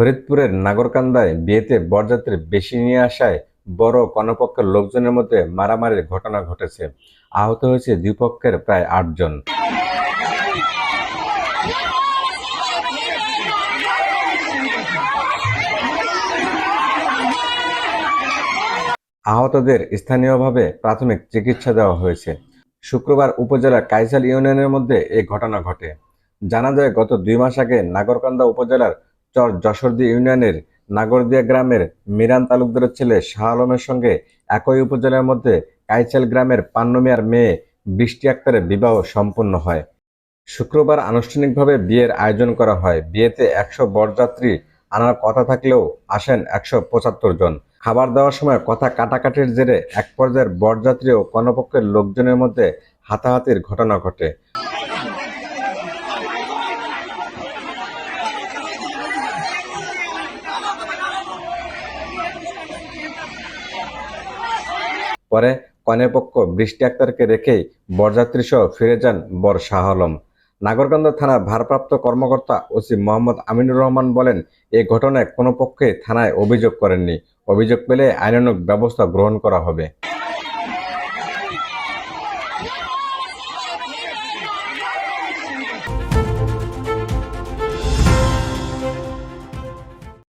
ফরিদপুরের নাগরকান্দায় বিয়েতে বরযাত্রী বেশি নিয়ে আসায় বড় কনেপক্ষের লোকজনের মধ্যে মারামারির ঘটনা ঘটেছে। আহত হয়েছে দুই পক্ষের প্রায় আটজন আহতদের স্থানীয়ভাবে প্রাথমিক চিকিৎসা দেওয়া হয়েছে। শুক্রবার উপজেলার কাইসাল ইউনিয়নের মধ্যে এই ঘটনা ঘটে। জানা যায়, গত দুই মাস আগে নাগরকান্দা উপজেলার চর যশোরদি ইউনিয়নের নাগরদিয়া গ্রামের মিরান তালুকদারের ছেলে শাহ আলমের সঙ্গে একই উপজেলার মধ্যে কাইচাল গ্রামের পান্নমিয়ার মেয়ে বৃষ্টি আক্তারের বিবাহ সম্পন্ন হয়। শুক্রবার আনুষ্ঠানিকভাবে বিয়ের আয়োজন করা হয়। বিয়েতে একশো বরযাত্রী আনার কথা থাকলেও আসেন একশো পঁচাত্তর জন। খাবার দেওয়ার সময় কথা কাটাকাটির জেরে এক পর্যায়ের বরযাত্রী ও কর্ণপক্ষের লোকজনের মধ্যে হাতাহাতির ঘটনা ঘটে। পরে কনেপক্ষ বৃষ্টি আক্তারকে রেখে বরযাত্রীসহ ফিরে যান বর শাহ আলম। নাগরকান্দা থানার ভারপ্রাপ্ত কর্মকর্তা ওসি মোহাম্মদ আমিনুর রহমান বলেন, এ ঘটনায় কোনো পক্ষে থানায় অভিযোগ করেননি। অভিযোগ পেলে আইনানুক ব্যবস্থা গ্রহণ করা হবে।